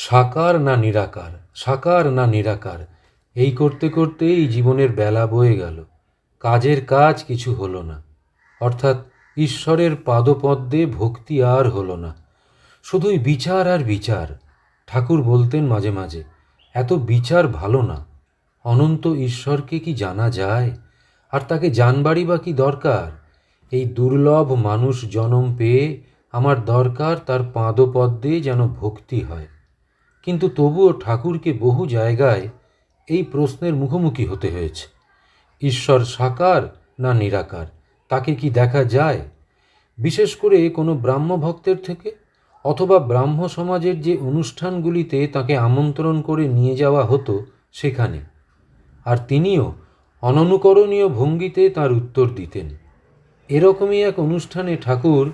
সাকার না নিরাকার, সাকার না নিরাকার, এই করতে করতেই জীবনের বেলা বয়ে গেল। কাজের কাজ কিছু হলো না। অর্থাৎ ঈশ্বরের পাদপদ্মে ভক্তি আর হলো না। শুধুই বিচার আর বিচার। ঠাকুর বলতেন মাঝে মাঝে, এত বিচার ভালো না। অনন্ত ঈশ্বরকে কি জানা যায়? আর তাকে জানবারই বা কি দরকার? এই দুর্লভ মানুষ জনম পেয়ে আমার দরকার তার পাদপদ্মে যেন ভক্তি হয়। কিন্তু তবুও ঠাকুরকে বহু জায়গায় এই প্রশ্নের মুখোমুখি হতে হয়েছে। ঈশ্বর সাকার না নিরাকার? তাকে কি দেখা যায়? বিশেষ করে কোনো ব্রাহ্ম ভক্তের থেকে? অথবা ব্রাহ্ম সমাজের যে অনুষ্ঠানগুলিতে তাকে আমন্ত্রণ করে নিয়ে যাওয়া হতো সেখানে। আর তিনিও অননুকরণীয় ভঙ্গিতে তার উত্তর দিতেন। এরকমই এক অনুষ্ঠানে ঠাকুর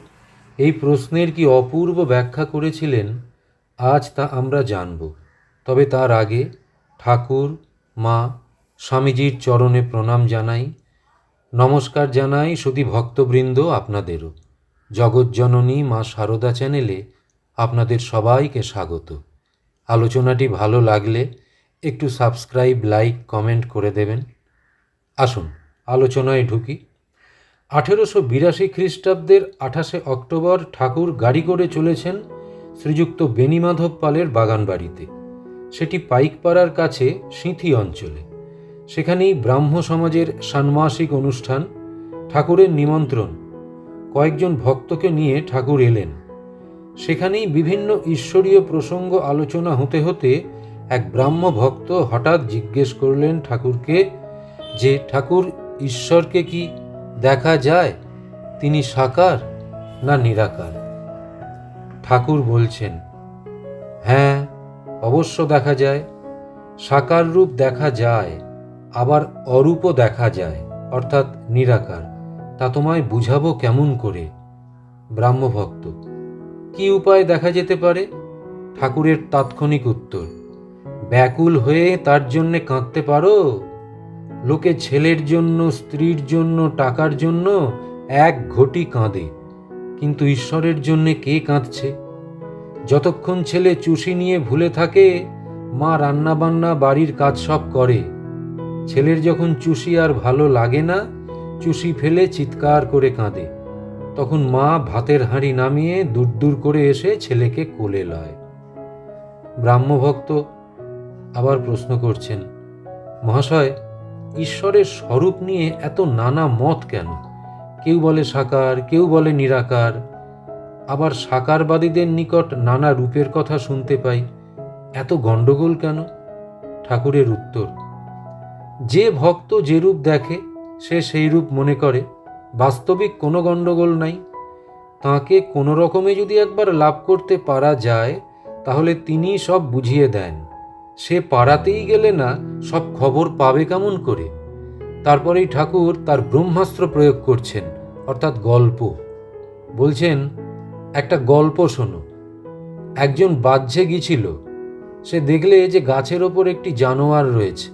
এই প্রশ্নের কি অপূর্ব ব্যাখ্যা করেছিলেন? আজ তা আমরা জানব। তবে তার আগে ঠাকুর, মা, স্বামীজির চরণে প্রণাম জানাই। নমস্কার জানাই শুধু ভক্তবৃন্দ আপনাদেরও। জগৎজননী মা সারদা চ্যানেলে আপনাদের সবাইকে স্বাগত। আলোচনাটি ভালো লাগলে একটু সাবস্ক্রাইব, লাইক, কমেন্ট করে দেবেন। আসুন, আলোচনায় ঢুকি। আঠেরোশো বিরাশি খ্রিস্টাব্দের আঠাশে অক্টোবর ঠাকুর গাড়ি করে চলেছেন শ্রীযুক্ত বেণীমাধব পালের বাগানবাড়িতে। সেটি পাইকপাড়ার কাছে সিঁথি অঞ্চলে। সেখানেই ব্রাহ্ম সমাজের ষান্মাসিক অনুষ্ঠান, ঠাকুরের নিমন্ত্রণ, কয়েকজন ভক্তকে নিয়ে ঠাকুর এলেন। সেখানেই বিভিন্ন ঈশ্বরীয় প্রসঙ্গ আলোচনা হতে হতে এক ব্রাহ্ম ভক্ত হঠাৎ জিজ্ঞেস করলেন ঠাকুরকে যে, ঠাকুর, ঈশ্বরকে কি দেখা যায়? তিনি সাকার না নিরাকার? ঠাকুর বলছেন হ্যাঁ অবশ্য দেখা যায়, সাকার রূপ দেখা যায়, আবার অরূপও দেখা যায়, অর্থাৎ নিরাকার। তা তোমায় বুঝাবো কেমন করে? ব্রাহ্মভক্ত, কি উপায় দেখা যেতে পারে? ঠাকুরের তাৎক্ষণিক উত্তর, ব্যাকুল হয়ে তার জন্যে কাঁদতে পারো। লোকে ছেলের জন্য, স্ত্রীর জন্য, টাকার জন্য এক ঘটি কাঁদে। কিন্তু ঈশ্বরের জন্যে কে কাঁদছে? যতক্ষণ ছেলে চুষি নিয়ে ভুলে থাকে, মা রান্নাবান্না, বাড়ির কাজ সব করে। ছেলের যখন চুষি আর ভালো লাগে না, চুষি ফেলে চিৎকার করে কাঁদে। তখন মা ভাতের হাঁড়ি নামিয়ে দূর দূর করে এসে ছেলেকে কোলে লয়। ব্রাহ্মভক্ত আবার প্রশ্ন করছেন, মহাশয়, ঈশ্বরের স্বরূপ নিয়ে এত নানা মত কেন? কেউ বলে সাকার, কেউ বলে নিরাকার। আবার সাকারবাদীদের নিকট নানা রূপের কথা শুনতে পাই। এত গণ্ডগোল কেন? ঠাকুরের উত্তর, যে ভক্ত যে রূপ দেখে, সে সেই রূপ মনে করে। বাস্তবিক কোনো গণ্ডগোল নাই। তাকে কোনো রকমে যদি একবার লাভ করতে পারা যায়, তাহলে তিনি সব বুঝিয়ে দেন। সে পাড়াতেই গেলে না, সব খবর পাবে কেমন করে? তারপরেই ঠাকুর তার ব্রহ্মাস্ত্র প্রয়োগ করছেন, অর্থাৎ গল্প। বলছেন, একটা গল্প শোনো। একজন বাহ্যে গিয়েছিল। সে দেখলে যে গাছের ওপর একটি জানোয়ার রয়েছে।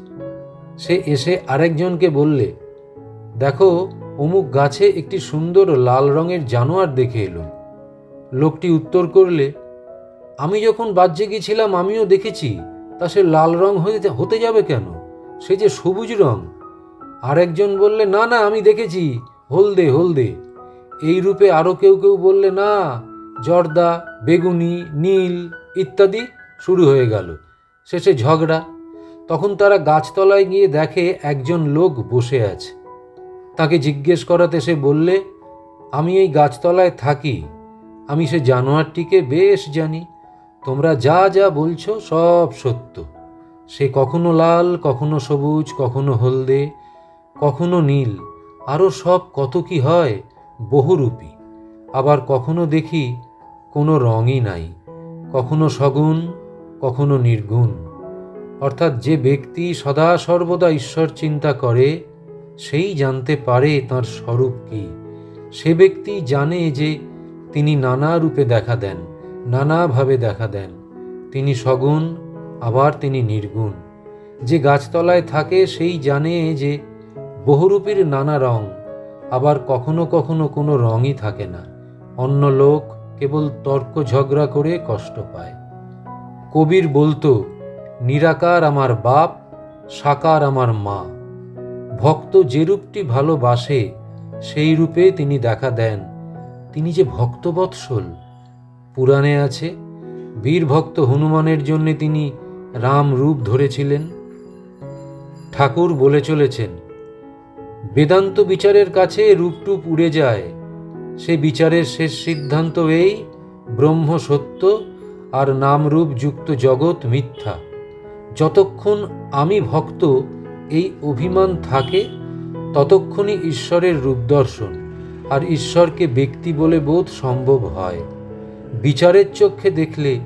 সে এসে আরেকজনকে বললে, দেখো, অমুক গাছে একটি সুন্দর লাল রঙের জানোয়ার দেখে এলো লোকটি উত্তর করলে, আমি যখন বাহ্যে গিয়েছিলাম, আমিও দেখেছি। তা সে লাল রং হয়ে হতে যাবে কেন? সে যে সবুজ রং আরেকজন বললে, না না, আমি দেখেছি। হলদে হলদে। এই রূপে আরও কেউ কেউ বললে, না, জর্দা, বেগুনি, নীল ইত্যাদি শুরু হয়ে গেল। শেষে ঝগড়া। তখন তারা গাছতলায় গিয়ে দেখে একজন লোক বসে আছে। তাকে জিজ্ঞেস করাতে সে বললে, আমি এই গাছতলায় থাকি। আমি সে জানোয়ারটিকে বেশ জানি। তোমরা যা যা বলছো সব সত্য। সে কখনো লাল, কখনো সবুজ, কখনো হলদে কখনো নীল আরও সব কত কি হয় বহুরূপী। আবার কখনো দেখি কোনো রঙই নাই, কখনো সগুণ, কখনো নির্গুণ। অর্থাৎ যে ব্যক্তি সদা সর্বদা ঈশ্বর চিন্তা করে, সেই জানতে পারে তার স্বরূপ কি। সে ব্যক্তি জানে যে তিনি নানা রূপে দেখা দেন নানাভাবে দেখা দেন। তিনি সগুণ, আবার তিনি নির্গুণ। যে গাছতলায় থাকে সেই জানে যে বহুরূপীর নানা রং, আবার কখনো কখনো কোনো রঙই থাকে না। অন্য লোক কেবল তর্ক ঝগড়া করে কষ্ট পায়। কবির বলতো, নিরাকার আমার বাপ, সাকার আমার মা। ভক্ত যে রূপটি ভালোবাসে, সেই রূপে তিনি দেখা দেন। তিনি যে ভক্তবৎসল। পুরাণে আছে, বীর ভক্ত হনুমানের জন্যে তিনি রাম রূপ ধরেছিলেন। ঠাকুর বলে চলেছেন বেদান্ত বিচারের কাছে রূপটুপ উড়ে যায়। সে বিচারের শেষ সিদ্ধান্ত এই, ব্রহ্ম সত্য আর নামরূপ যুক্ত জগৎ মিথ্যা। যতক্ষণ আমি ভক্ত এই অভিমান থাকে, ততক্ষণই ঈশ্বরের রূপ দর্শন আর ঈশ্বরকে ব্যক্তি বলে বোধ সম্ভব হয়। বিচারের চক্ষে দেখলে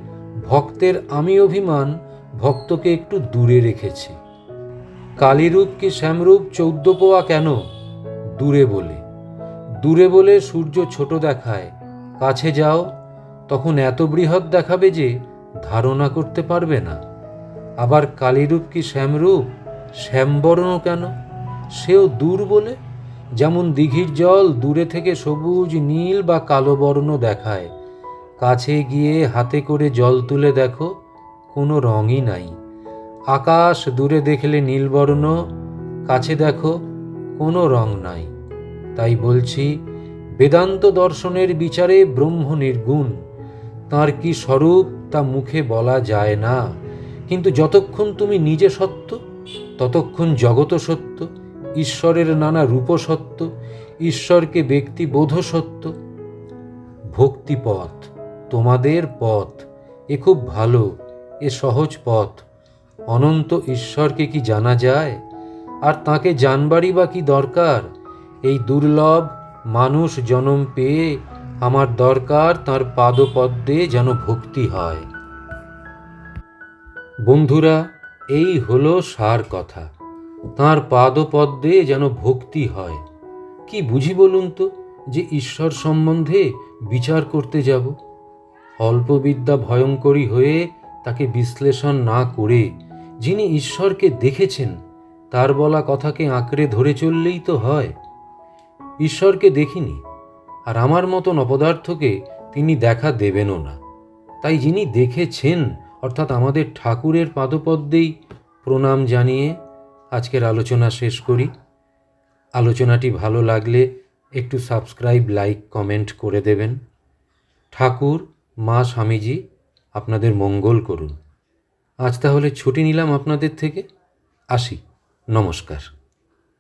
ভক্তের আমি অভিমান ভক্তকে একটু দূরে রেখেছে। কালীরূপ কি শ্যামরূপ চৌদ্দ পোয়া কেন? দূরে বলে। দূরে বলে সূর্য ছোট দেখায়। কাছে যাও, তখন এত বৃহৎ দেখাবে যে ধারণা করতে পারবে না। আবার কালীরূপ কি শ্যামরূপ? শ্যামবর্ণ কেন? সেও দূর বলে। যেমন দিঘির জল দূরে থেকে সবুজ, নীল বা কালো বর্ণ দেখায়। কাছে গিয়ে হাতে করে জল তুলে দেখো, কোনো রঙই নাই। আকাশ দূরে দেখলে নীলবর্ণ, কাছে দেখো কোনো রং নাই। তাই বলছি, বেদান্ত দর্শনের বিচারে ব্রহ্ম নির্গুণ তার কি স্বরূপ তা মুখে বলা যায় না। কিন্তু যতক্ষণ তুমি নিজে সত্য, ততক্ষণ জগত সত্য, ঈশ্বরের নানা রূপ সত্য, ঈশ্বরকে ব্যক্তি বোধ সত্য, ভক্তিপথ তোমাদের পথ। এ খুব ভালো, এ সহজ পথ। অনন্ত ঈশ্বরকে কি জানা যায়? আর তাকে জানবারই বা কি দরকার? এই দুর্লভ মানুষ জনম পেয়ে আমার দরকার তার পাদপদ্মে যেন ভক্তি হয়। বন্ধুরা, এই হলো সার কথা। তাঁর পাদপদ্মে যেন ভক্তি হয়। কি বুঝি বলুন তো যে ঈশ্বর সম্বন্ধে বিচার করতে যাব? অল্পবিদ্যা ভয়ঙ্করী হয়ে তাকে বিশ্লেষণ না করে যিনি ঈশ্বরকে দেখেছেন, তার বলা কথাকে আঁকড়ে ধরে চললেই তো হয়। ঈশ্বরকে দেখিনি, আর আমার মতন অপদার্থকে তিনি দেখা দেবেনও না। তাই যিনি দেখেছেন, অর্থাৎ আমাদের ঠাকুরের পাদপদ্মেই প্রণাম জানিয়ে আজকের আলোচনা শেষ করি। আলোচনাটি ভালো লাগলে একটু সাবস্ক্রাইব, লাইক, কমেন্ট করে দেবেন। ঠাকুর, মা স্বামীজি, আপনাদের মঙ্গল করুন। আজ তাহলে ছুটি নিলাম আপনাদের থেকে। আসি। নমস্কার।